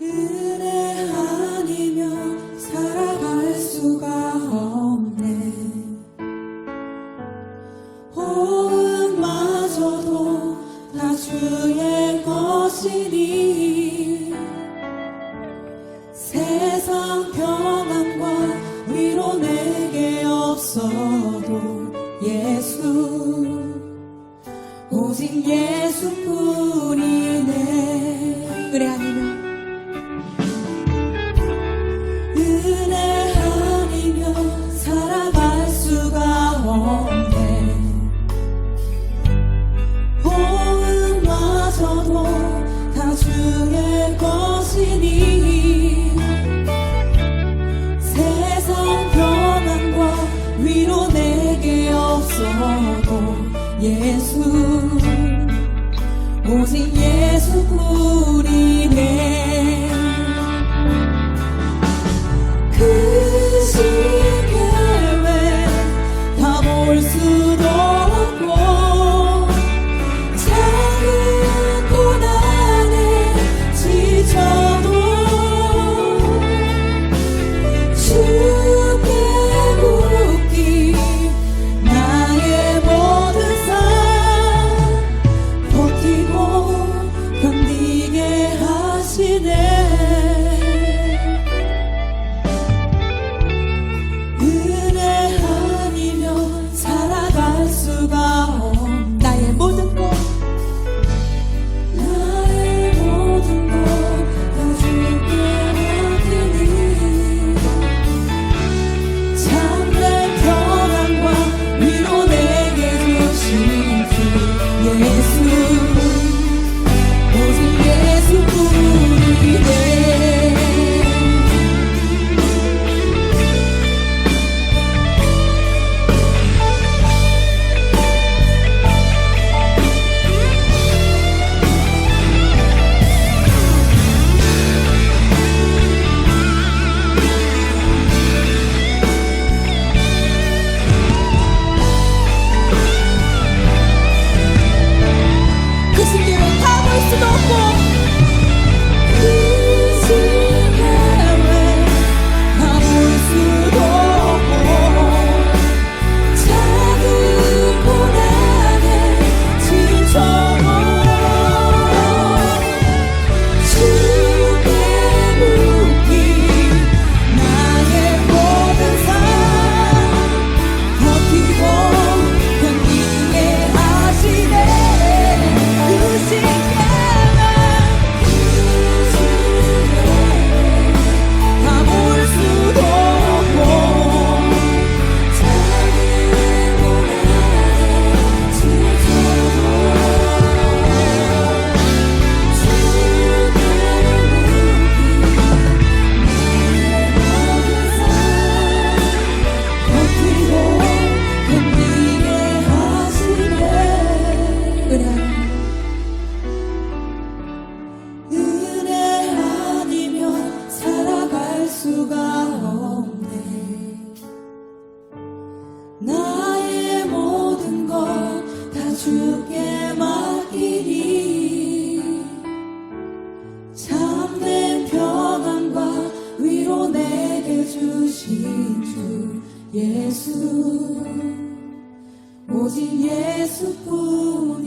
은혜 아니면 살아갈 수가 없네. 호흡마저도 다 주의 것이니 세상 평안과 위로 내게 없어. 예수 오직 예수뿐이네. 은혜 아니면 은혜 아니면 살아갈 수가 없네. 호흡마저도 다 주의 것이니 없어도 예수 오직 예수뿐이네 주께 맡기니 참된 평안과 위로 내게 주신 주 예수. 오직 예수뿐